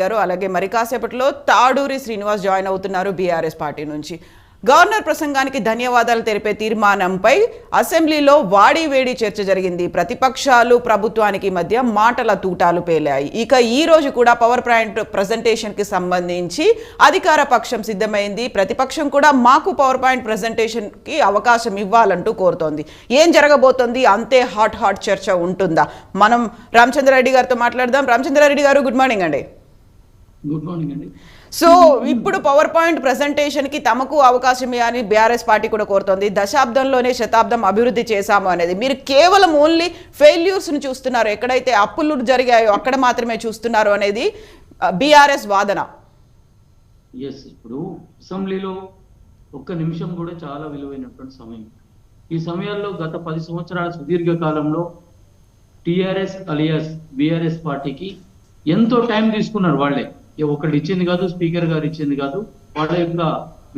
గారు. అలాగే మరి కాసేపట్లో తాడూరి శ్రీనివాస్ జాయిన్ అవుతున్నారు బీఆర్ఎస్ పార్టీ నుంచి. గవర్నర్ ప్రసంగానికి ధన్యవాదాలు తెలిపే తీర్మానంపై అసెంబ్లీలో వాడి వేడి చర్చ జరిగింది. ప్రతిపక్షాలు ప్రభుత్వానికి మధ్య మాటల తూటాలు పేలాయి. ఇక ఈ రోజు కూడా పవర్ పాయింట్ ప్రజెంటేషన్కి సంబంధించి అధికార పక్షం సిద్ధమైంది. ప్రతిపక్షం కూడా మాకు పవర్ పాయింట్ ప్రజెంటేషన్కి అవకాశం ఇవ్వాలంటూ కోరుతోంది. ఏం జరగబోతోంది? అంతే హాట్ హాట్ చర్చ ఉంటుందా? మనం రామచంద్రారెడ్డి గారితో మాట్లాడదాం. రామచంద్రారెడ్డి గారు గుడ్ మార్నింగ్ అండి. గుడ్ మార్నింగ్ అండి. సో ఇప్పుడు పవర్ పాయింట్ ప్రెజెంటేషన్కి తమకు అవకాశం ఇవ్వాలని బీఆర్ఎస్ పార్టీ కూడా కోరుతోంది. దశాబ్దంలోనే శతాబ్దం అభివృద్ధి చేశాము అనేది. మీరు కేవలం ఓన్లీ ఫెయిల్యూర్స్ని చూస్తున్నారు. ఎక్కడైతే అప్పులు జరిగాయో అక్కడ మాత్రమే చూస్తున్నారు అనేది బీఆర్ఎస్ వాదన. ఎస్ ఇప్పుడు అసెంబ్లీలో ఒక్క నిమిషం కూడా చాలా విలువైనటువంటి సమయం. ఈ సమయాల్లో గత పది సంవత్సరాల సుదీర్ఘ కాలంలో టిఆర్ఎస్ అలియాస్ బీఆర్ఎస్ పార్టీకి ఎంతో టైం తీసుకున్నారు వాళ్ళే. ఒకళ్ళు ఇచ్చింది కాదు స్పీకర్ గారు ఇచ్చింది కాదు వాళ్ళ యొక్క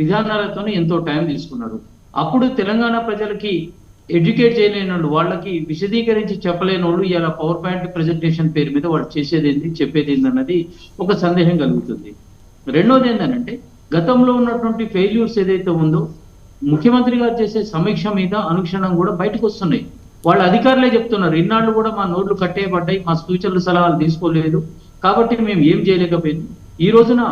విధానాలతోనే ఎంతో టైం తీసుకున్నారు అప్పుడు తెలంగాణ ప్రజలకి ఎడ్యుకేట్ చేయలేని వాళ్ళు వాళ్ళకి విశదీకరించి చెప్పలేని వాళ్ళు ఇలా పవర్ పాయింట్ ప్రెజెంటేషన్ పేరు మీద వాళ్ళు చేసేది ఏంటి చెప్పేది ఏంటి అన్నది ఒక సందేహం కలుగుతుంది. రెండోది ఏంటంటే గతంలో ఉన్నటువంటి ఫెయిల్యూర్స్ ఏదైతే ఉందో ముఖ్యమంత్రి గారు చేసే సమీక్ష మీద అనుక్షణం కూడా బయటకు వస్తున్నాయి. వాళ్ళ అధికారులే చెప్తున్నారు ఇన్నాళ్ళు కూడా మా నోట్లు కట్టేయబడ్డాయి మా సూచనలు సలహాలు తీసుకోలేదు. కాబట్టి మేము ఏం చేయలేకపోయింది ఈ రోజున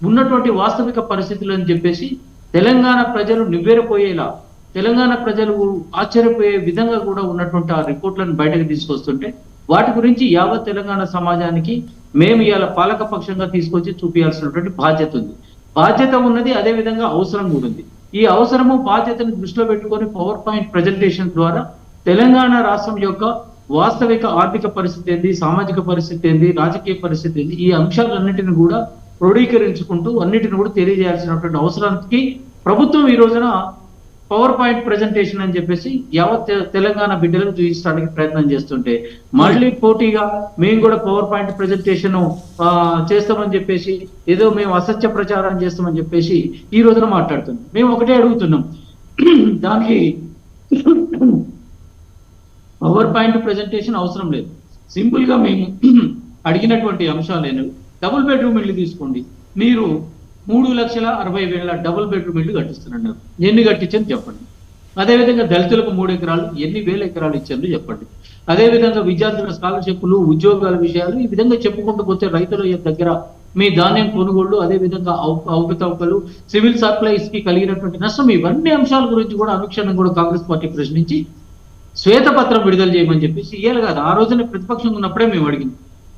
ఉన్నటువంటి వాస్తవిక పరిస్థితులు అని చెప్పేసి తెలంగాణ ప్రజలు నివ్వెరపోయేలా తెలంగాణ ప్రజలు ఆశ్చర్యపోయే విధంగా కూడా ఉన్నటువంటి ఆ రిపోర్ట్లను బయటకు తీసుకొస్తుంటే వాటి గురించి యావత్ తెలంగాణ సమాజానికి మేము ఇవాళ పాలక పక్షంగా తీసుకొచ్చి చూపించాల్సినటువంటి బాధ్యత ఉంది. బాధ్యత ఉన్నది అదే విధంగా అవసరం కూడా ఉంది. ఈ అవసరము బాధ్యతను దృష్టిలో పెట్టుకొని పవర్ పాయింట్ ప్రజెంటేషన్ ద్వారా తెలంగాణ రాష్ట్రం యొక్క వాస్తవిక ఆర్థిక పరిస్థితి ఏంది సామాజిక పరిస్థితి ఏంది రాజకీయ పరిస్థితి ఏంది ఈ అంశాలన్నిటిని కూడా క్రోడీకరించుకుంటూ అన్నిటిని కూడా తెలియజేయాల్సినటువంటి అవసరానికి ప్రభుత్వం ఈ రోజున పవర్ పాయింట్ ప్రెజెంటేషన్ అని చెప్పేసి యావత్ తె- తెలంగాణ బిడ్డలకు చూపించడానికి ప్రయత్నం చేస్తుంటే మళ్ళీ పోటీగా మేము కూడా పవర్ పాయింట్ ప్రెజెంటేషన్ చేస్తామని చెప్పేసి ఏదో మేము అసత్య ప్రచారం చేస్తామని చెప్పేసి ఈ రోజున మాట్లాడుతున్నాం. మేము ఒకటే అడుగుతున్నాం. దానికి పవర్ పాయింట్ ప్రజెంటేషన్ అవసరం లేదు. సింపుల్గా మేము అడిగినటువంటి అంశాలేను డబుల్ బెడ్రూమ్ ఇల్లు తీసుకోండి. మీరు మూడు లక్షల అరవై వేల డబుల్ బెడ్రూమ్ ఇల్లు కట్టిస్తున్నారు. ఎన్ని కట్టించని చెప్పండి. అదేవిధంగా దళితులకు మూడు ఎకరాలు ఎన్ని వేల ఎకరాలు ఇచ్చారు చెప్పండి. అదేవిధంగా విద్యార్థుల స్కాలర్షిప్లు ఉద్యోగాల విషయాలు ఈ విధంగా చెప్పుకుంటూ పోతే రైతుల దగ్గర మీ ధాన్యం కొనుగోళ్ళు అదే విధంగా అవకతవకలు సివిల్ సప్లైస్కి కలిగినటువంటి నష్టం ఇవన్నీ అంశాల గురించి కూడా అనుక్షణం కూడా కాంగ్రెస్ పార్టీ ప్రశ్నించి శ్వేతపత్రం విడుదల చేయమని చెప్పేసి ఇయ్యాలి కాదు. ఆ రోజున ప్రతిపక్షంగా ఉన్నప్పుడే మేము అడిగింది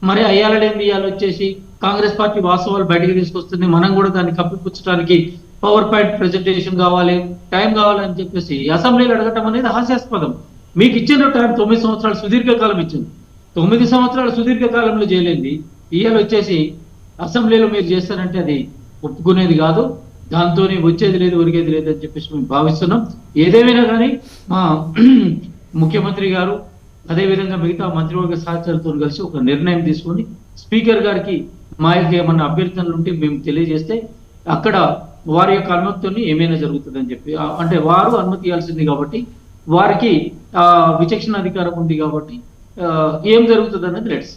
మరి అయ్యాలడేంది ఇవాళ వచ్చేసి కాంగ్రెస్ పార్టీ వాస్తవాలు బయటకు తీసుకొస్తుంది. మనం కూడా దాన్ని కప్పిపుచ్చడానికి పవర్ పాయింట్ ప్రెజెంటేషన్ కావాలి టైం కావాలని చెప్పేసి అసెంబ్లీలో అడగటం అనేది హాస్యాస్పదం. మీకు ఇచ్చిన టైం తొమ్మిది సంవత్సరాలు సుదీర్ఘకాలం ఇచ్చింది. తొమ్మిది సంవత్సరాలు సుదీర్ఘకాలంలో చేయలేంది ఇవాళ వచ్చేసి అసెంబ్లీలో మీరు చేస్తారంటే అది ఒప్పుకునేది కాదు. దాంతోనే వచ్చేది లేదు ఒరిగేది లేదు అని చెప్పేసి మేము భావిస్తున్నాం. ఏదేమైనా కానీ మా ముఖ్యమంత్రి గారు అదేవిధంగా మిగతా మంత్రివర్గ సహచరులతో కలిసి ఒక నిర్ణయం తీసుకొని స్పీకర్ గారికి మా యొక్క ఏమన్నా అభ్యర్థనలు ఉంటే మేము తెలియజేస్తే అక్కడ వారి యొక్క అనుమతితోనే ఏమైనా జరుగుతుందని చెప్పి అంటే వారు అనుమతి ఇవ్వాల్సింది కాబట్టి వారికి ఆ విచక్షణ అధికారం ఉంది కాబట్టి ఏం జరుగుతుంది అనేది లెట్స్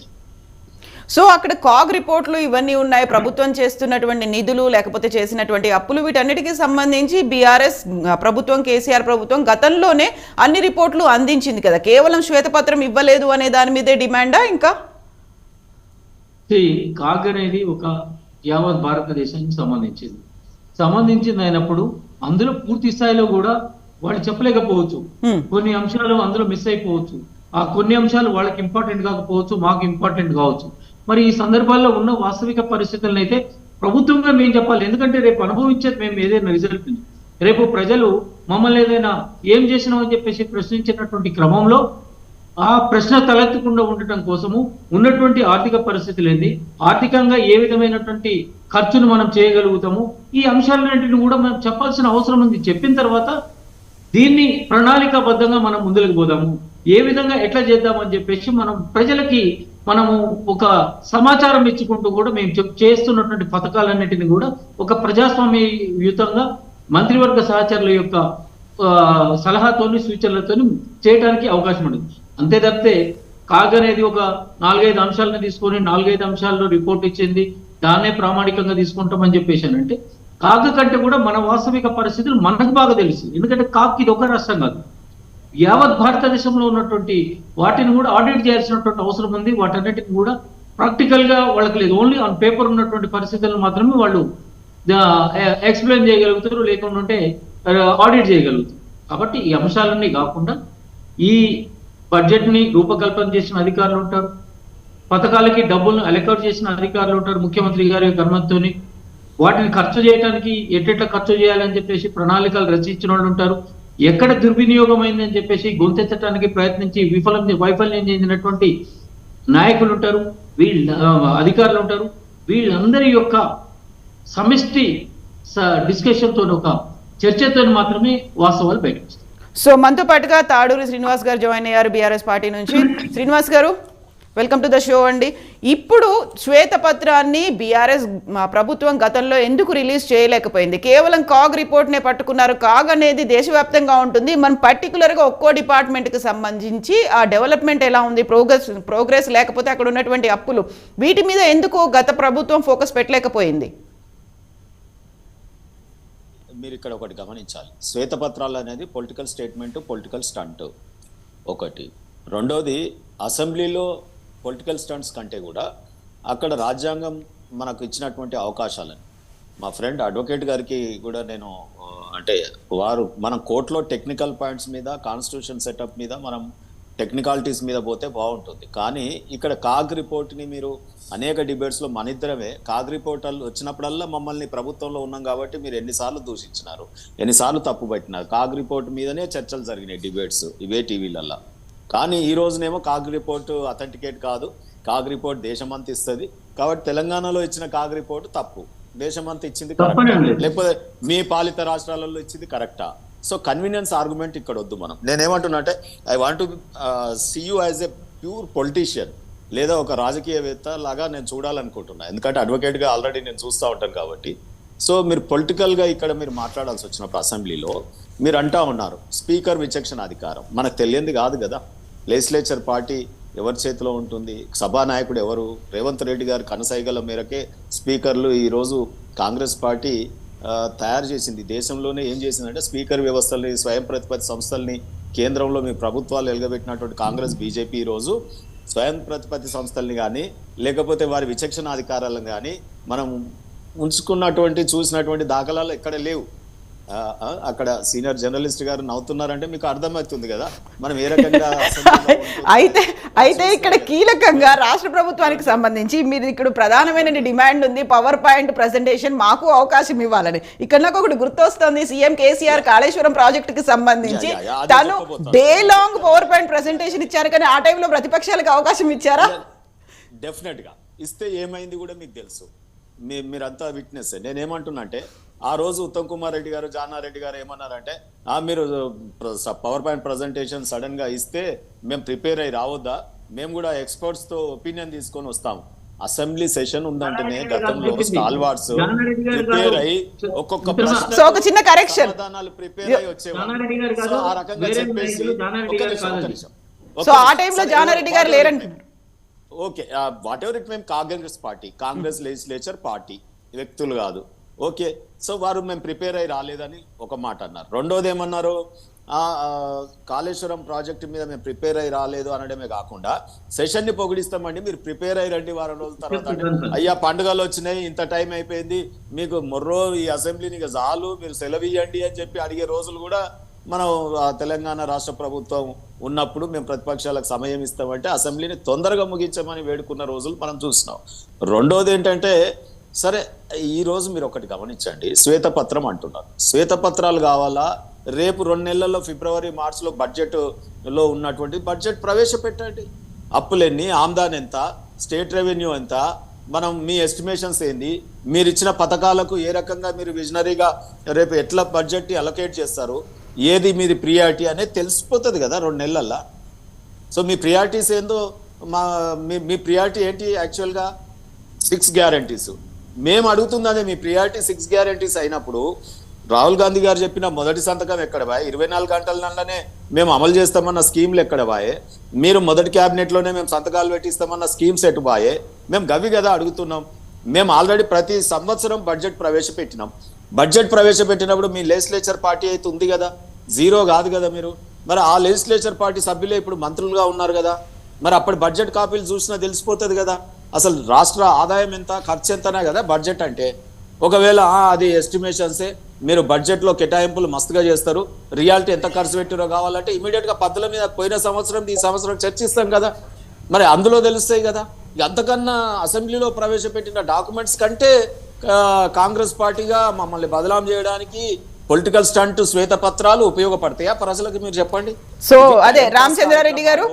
సో అక్కడ కాగ్ రిపోర్ట్లు ఇవన్నీ ఉన్నాయి. ప్రభుత్వం చేస్తున్నటువంటి నిధులు లేకపోతే చేసినటువంటి అప్పులు వీటన్నిటికీ సంబంధించి బీఆర్ఎస్ ప్రభుత్వం కేసీఆర్ ప్రభుత్వం గతంలోనే అన్ని రిపోర్ట్లు అందించింది కదా. కేవలం శ్వేతపత్రం ఇవ్వలేదు అనే దాని మీదే డిమాండా ఇంకా? కాగ్ అనేది ఒక యావత్ భారతదేశానికి సంబంధించింది. సంబంధించింది అయినప్పుడు అందులో పూర్తి స్థాయిలో కూడా వాళ్ళు చెప్పలేకపోవచ్చు. కొన్ని అంశాలు అందులో మిస్ అయిపోవచ్చు. ఆ కొన్ని అంశాలు వాళ్ళకి ఇంపార్టెంట్ కాకపోవచ్చు మాకు ఇంపార్టెంట్ కావచ్చు. మరి ఈ సందర్భాల్లో ఉన్న వాస్తవిక పరిస్థితులను అయితే ప్రభుత్వంగా మేము చెప్పాలి. ఎందుకంటే రేపు అనుభవించేది మేము ఏదైనా రిజల్ట్ రేపు ప్రజలు మమ్మల్ని ఏదైనా ఏం చేసినామని చెప్పేసి ప్రశ్నించినటువంటి క్రమంలో ఆ ప్రశ్న తలెత్తకుండా ఉండటం కోసము ఉన్నటువంటి ఆర్థిక పరిస్థితులు ఏంది ఆర్థికంగా ఏ విధమైనటువంటి ఖర్చును మనం చేయగలుగుతాము? ఈ అంశాలన్నింటిని కూడా మనం చెప్పాల్సిన అవసరం ఉంది. చెప్పిన తర్వాత దీన్ని ప్రణాళికాబద్ధంగా మనం ముందుకు పోదాము. ఏ విధంగా ఎట్లా చేద్దామని చెప్పేసి మనం ప్రజలకి మనము ఒక సమాచారం ఇచ్చుకుంటూ కూడా మేము చెప్- చేస్తున్నటువంటి పథకాలన్నిటిని కూడా ఒక ప్రజాస్వామ్యయుతంగా మంత్రివర్గ సహచరుల యొక్క సలహాతోని సూచనలతోని చేయడానికి అవకాశం ఉండదు అంతే తప్పితే కాగ్ అనేది ఒక నాలుగైదు అంశాలను తీసుకొని నాలుగైదు అంశాల్లో రిపోర్ట్ ఇచ్చింది దాన్నే ప్రామాణికంగా తీసుకుంటామని చెప్పేసానంటే కాగ్ కంటే కూడా మన వాస్తవిక పరిస్థితులు మనకు బాగా తెలుసు. ఎందుకంటే కాగ్ ఇది ఒక రాష్ట్రం కాదు. యావత్ భారతదేశంలో ఉన్నటువంటి వాటిని కూడా ఆడిట్ చేయాల్సినటువంటి అవసరం ఉంది. వాటన్నిటిని కూడా ప్రాక్టికల్గా వాళ్ళకి లేదు. ఓన్లీ ఆన్ పేపర్ ఉన్నటువంటి పరిస్థితులను మాత్రమే వాళ్ళు ఎక్స్ప్లెయిన్ చేయగలుగుతారు. లేకుండా ఉంటే ఆడిట్ చేయగలుగుతారు. కాబట్టి ఈ అంశాలన్నీ కాకుండా ఈ బడ్జెట్ని రూపకల్పన చేసిన అధికారులు ఉంటారు. పథకాలకి డబ్బులను అలకౌట్ చేసిన అధికారులు ఉంటారు. ముఖ్యమంత్రి గారి యొక్క అనుమతితోని వాటిని ఖర్చు చేయడానికి ఎట్టెట్లా ఖర్చు చేయాలని చెప్పేసి ప్రణాళికలు రచించిన వాళ్ళు ఉంటారు. ఎక్కడ దుర్వినియోగం అయిందని చెప్పేసి గొంతెత్తడానికి ప్రయత్నించి విఫలం వైఫల్యం చెందినటువంటి నాయకులు ఉంటారు వీళ్ళ అధికారులు ఉంటారు వీళ్ళందరి యొక్క సమిష్టి డిస్కషన్తో ఒక చర్చతో మాత్రమే వాస్తవాలు బయటకు సో మనతో పాటుగా తాడూరి శ్రీనివాస్ గారు జాయిన్ అయ్యారు బీఆర్ఎస్ పార్టీ నుంచి. శ్రీనివాస్ గారు వెల్కమ్ టు ద షో అండి. ఇప్పుడు శ్వేతపత్రాన్ని బీఆర్ఎస్ ప్రభుత్వం గతంలో ఎందుకు రిలీజ్ చేయలేకపోయింది? కేవలం కాగ్ రిపోర్ట్నే పట్టుకున్నారు. కాగ్ అనేది దేశవ్యాప్తంగా ఉంటుంది. మనం పర్టికులర్గా ఒక్కో డిపార్ట్మెంట్కి సంబంధించి ఆ డెవలప్మెంట్ ఎలా ఉంది ప్రోగ్రెస్ ప్రోగ్రెస్ లేకపోతే అక్కడ ఉన్నటువంటి అప్పులు వీటి మీద ఎందుకు గత ప్రభుత్వం ఫోకస్ పెట్టలేకపోయింది? మీరు ఇక్కడ ఒకటి గమనించాలి. శ్వేతపత్రాలు అనేది పొలిటికల్ స్టేట్మెంట్ పొలిటికల్ స్టంట్ ఒకటి. రెండోది అసెంబ్లీలో పొలిటికల్ స్టంట్స్ కంటే కూడా అక్కడ రాజ్యాంగం మనకు ఇచ్చినటువంటి అవకాశాలని. మా ఫ్రెండ్ అడ్వకేట్ గారికి కూడా నేను అంటే వారు మనం కోర్టులో టెక్నికల్ పాయింట్స్ మీద కాన్స్టిట్యూషన్ సెటప్ మీద మనం టెక్నికాలిటీస్ మీద పోతే బాగుంటుంది. కానీ ఇక్కడ కాగ్ రిపోర్ట్ని మీరు అనేక డిబేట్స్లో మన ఇద్దరమే కాగ్ రిపోర్ట్ వచ్చినప్పుడల్లా మమ్మల్ని ప్రభుత్వంలో ఉన్నాం కాబట్టి మీరు ఎన్నిసార్లు దూషించినారు ఎన్నిసార్లు తప్పు పట్టినారు. కాగ్ రిపోర్ట్ మీదనే చర్చలు జరిగినాయి డిబేట్స్ ఇవే టీవీలల్లో. కానీ ఈ రోజునేమో కాగ్ రిపోర్ట్ అథెంటికేట్ కాదు. కాగ్ రిపోర్ట్ దేశమంతా ఇస్తుంది. కాబట్టి తెలంగాణలో ఇచ్చిన కాగ్ రిపోర్ట్ తప్పు. దేశమంతా ఇచ్చింది. లేకపోతే మీ పాలిత రాష్ట్రాలలో ఇచ్చింది కరెక్టా సో కన్వీనియన్స్ ఆర్గ్యుమెంట్ ఇక్కడ వద్దు మనం. నేనేమంటున్నా అంటే I want to see you as a pure politician లేదా ఒక రాజకీయవేత్త లాగా నేను చూడాలనుకుంటున్నా. ఎందుకంటే advocate గా ఆల్రెడీ నేను చూస్తూ ఉంటాను కాబట్టి. సో మీరు పొలిటికల్గా ఇక్కడ మీరు మాట్లాడాల్సి వచ్చినప్పుడు అసెంబ్లీలో మీరు అంటా ఉన్నారు స్పీకర్ విచక్షణ అధికారం. మనకు తెలియంది కాదు కదా. లెజిస్లేచర్ పార్టీ ఎవరి చేతిలో ఉంటుంది? సభానాయకుడు ఎవరు? రేవంత్ రెడ్డి గారి కనసైగల మేరకే స్పీకర్లు ఈరోజు కాంగ్రెస్ పార్టీ తయారు చేసింది. దేశంలోనే ఏం చేసిందంటే స్పీకర్ వ్యవస్థల్ని స్వయం ప్రతిపత్తి సంస్థల్ని కేంద్రంలో మీ ప్రభుత్వాలు ఎలగబెట్టినటువంటి కాంగ్రెస్ బీజేపీ ఈరోజు స్వయం ప్రతిపత్తి సంస్థల్ని కానీ లేకపోతే వారి విచక్షణ అధికారాలను కానీ మనం ఉంచుకున్నటువంటి చూసినటువంటి దాఖలాలు ఎక్కడ లేవు. అక్కడ సీనియర్ జర్నలిస్ట్ గారు నవ్వుతున్నారంటే మీకు అర్థమవుతుంది కదా. మనం ఏ రకంగా అయితే అయితే ఇక్కడ కీలకంగా రాష్ట్ర ప్రభుత్వానికి సంబంధించి మీరు ఇక్కడ ప్రధానమైన డిమాండ్ ఉంది పవర్ పాయింట్ ప్రెజెంటేషన్ మాకు అవకాశం ఇవ్వాలని. ఇక్కడ నాకు ఒకటి గుర్తొస్తుంది సీఎం కేసీఆర్ కాళేశ్వరం సంబంధించి యా, యా, అదే తను. Day long power point presentation ఇచ్చారు కానీ ఆ టైంలో ప్రతిపక్షాలకు అవకాశం ఇచ్చారా? డెఫినెట్గా. ఇస్తే ఏమైంది కూడా మీకు తెలుసు. మీరంతా విట్నెస్ నేనేమంటున్నా అంటే ఆ రోజు ఉత్తమ్ కుమార్ రెడ్డి గారు జానారెడ్డి గారు ఏమన్నారంటే ఆ మీరు పవర్ పాయింట్ ప్రజెంటేషన్ సడన్గా ఇస్తే మేము ప్రిపేర్ అయ్యి రావద్దా మేము కూడా ఎక్స్పర్ట్స్తో ఒపీనియన్ తీసుకొని వస్తాం అసెంబ్లీ సెషన్ ఉందంటేనే గతంలో జానారెడ్డి గారు ప్రిపేర్. అయ్యి ఒక్కొక్క. ప్రశ్న సో ఒక చిన్న. సమాధానాలు ప్రిపేర్ అయ్యి వచ్చేవాళ్ళు. సో ఆ రకంగా వేరే చెప్పేసి నిమిషం. నిమిషం. సో ఆ. టైంలో జానారెడ్డి గారు లేరంటున్నారు ఓకే వాట్ ఎవర్ ఇట్ మేము Congress party Congress legislature party వ్యక్తులు కాదు ఓకే సో వారు మేము ప్రిపేర్ అయ్యి రాలేదని ఒక మాట అన్నారు. రెండోది ఏమన్నారు? కాళేశ్వరం ప్రాజెక్ట్ మీద మేము ప్రిపేర్ అయ్యి రాలేదు అనడమే కాకుండా సెషన్ని పొగిడిస్తామండి మీరు ప్రిపేర్ అయ్యి రండి వారం రోజుల తర్వాత అయ్యా పండుగలు వచ్చినాయి ఇంత టైం అయిపోయింది మీకు మొర్రో ఈ అసెంబ్లీని ఇక చాలు మీరు సెలవు ఇవ్వండి అని చెప్పి అడిగే రోజులు కూడా మనం తెలంగాణ రాష్ట్ర ప్రభుత్వం ఉన్నప్పుడు మేము ప్రతిపక్షాలకు సమయం ఇస్తామంటే అసెంబ్లీని తొందరగా ముగించమని వేడుకున్న రోజులు మనం చూసినాం. రెండోది ఏంటంటే సరే ఈరోజు మీరు ఒకటి గమనించండి. శ్వేతపత్రం అంటున్నారు. శ్వేతపత్రాలు కావాలా? రేపు రెండు నెలల్లో ఫిబ్రవరి మార్చిలో బడ్జెట్లో ఉన్నటువంటి బడ్జెట్ ప్రవేశపెట్టండి. అప్పులెన్ని? ఆమ్దాన్ ఎంత? స్టేట్ రెవెన్యూ ఎంత? మనం మీ ఎస్టిమేషన్స్ ఏంది? మీరు ఇచ్చిన పథకాలకు ఏ రకంగా మీరు విజనరీగా రేపు ఎట్లా బడ్జెట్ అలొకేట్ చేస్తారు? ఏది మీది ప్రియారిటీ అనేది తెలిసిపోతుంది కదా రెండు నెలల్లో. సో మీ ప్రియారిటీస్ ఏందో మా మీ మీ ప్రియారిటీ ఏంటి యాక్చువల్గా? Six guarantees. మేము అడుగుతుందనే మీ ప్రియారిటీ సిక్స్ గ్యారంటీస్ అయినప్పుడు రాహుల్ గాంధీ గారు చెప్పిన మొదటి సంతకం ఎక్కడ బాయ్? ఇరవై నాలుగు గంటలలోనే మేము అమలు చేస్తామన్న స్కీమ్లు ఎక్కడ బాయే? మీరు మొదటి క్యాబినెట్లోనే మేము సంతకాలు పెట్టిస్తామన్న స్కీమ్స్ ఎటు బాయే? మేము గవి కదా అడుగుతున్నాం. మేము ఆల్రెడీ ప్రతి సంవత్సరం బడ్జెట్ ప్రవేశపెట్టినాం. బడ్జెట్ ప్రవేశపెట్టినప్పుడు మీ లెజిస్లేచర్ పార్టీ అయితే ఉంది కదా జీరో కాదు కదా మీరు? మరి ఆ లెజిస్లేచర్ పార్టీ సభ్యులే ఇప్పుడు మంత్రులుగా ఉన్నారు కదా మరి అప్పుడు బడ్జెట్ కాపీలు చూసినా తెలిసిపోతుంది కదా అసలు రాష్ట్ర ఆదాయం ఎంత ఖర్చు ఎంతనే కదా బడ్జెట్ అంటే. ఒకవేళ అది ఎస్టిమేషన్సే మీరు బడ్జెట్లో కేటాయింపులు మస్తుగా చేస్తారు. రియాలిటీ ఎంత ఖర్చు పెట్టారో కావాలంటే ఇమీడియట్గా పద్ధతుల మీద పోయిన సంవత్సరం ఈ సంవత్సరం చర్చిస్తాం కదా. మరి అందులో తెలుస్తాయి కదా. అంతకన్నా అసెంబ్లీలో ప్రవేశపెట్టిన డాక్యుమెంట్స్ కంటే కాంగ్రెస్ పార్టీగా మమ్మల్ని బదలాం చేయడానికి పొలిటికల్ స్టంట్ శ్వేతపత్రాలు ఉపయోగపడతాయా? ప్రజలకు మీరు చెప్పండి. సో అదే రామచంద్రారెడ్డి గారు.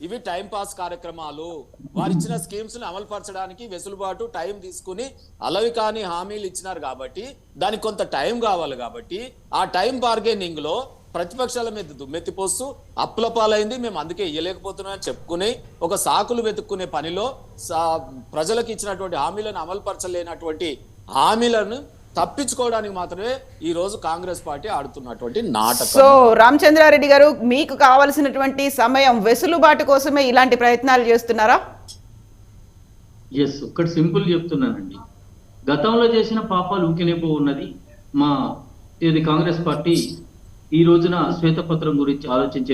ఇవి టైం పాస్ కార్యక్రమాలు. వారు ఇచ్చిన స్కీమ్స్ను అమలు పరచడానికి వెసులుబాటు టైం తీసుకుని అలవి కాని హామీలు ఇచ్చినారు కాబట్టి దానికి కొంత టైం కావాలి కాబట్టి ఆ టైం బార్గెనింగ్లో ప్రతిపక్షాల మీద దుమ్మెత్తిపోస్తూ అప్పుల పాలైంది. మేము అందుకే ఇయ్యలేకపోతున్నాం చెప్పుకుని ఒక సాకులు వెతుక్కునే పనిలో సా- ప్రజలకు ఇచ్చినటువంటి హామీలను అమలు పరచలేనటువంటి హామీలను తప్పించుకోవడానికి మాత్రమే ఈ రోజు కాంగ్రెస్ పార్టీ ఆడుతున్నటువంటి నాటకం. సో రామచంద్రారెడ్డి గారు మీకు కావలసినటువంటి సమయం వెసులుబాటు కోసమే ఇలాంటి ప్రయత్నాలు చేస్తున్నారా? ఎస్ ఒక్కటి సింపుల్ చెప్తున్నానండి. గతంలో చేసిన పాపాలు ఊకినేపో ఉన్నది మా ఇది కాంగ్రెస్ పార్టీ ఈ రోజున శ్వేతపత్రం గురించి ఆలోచించే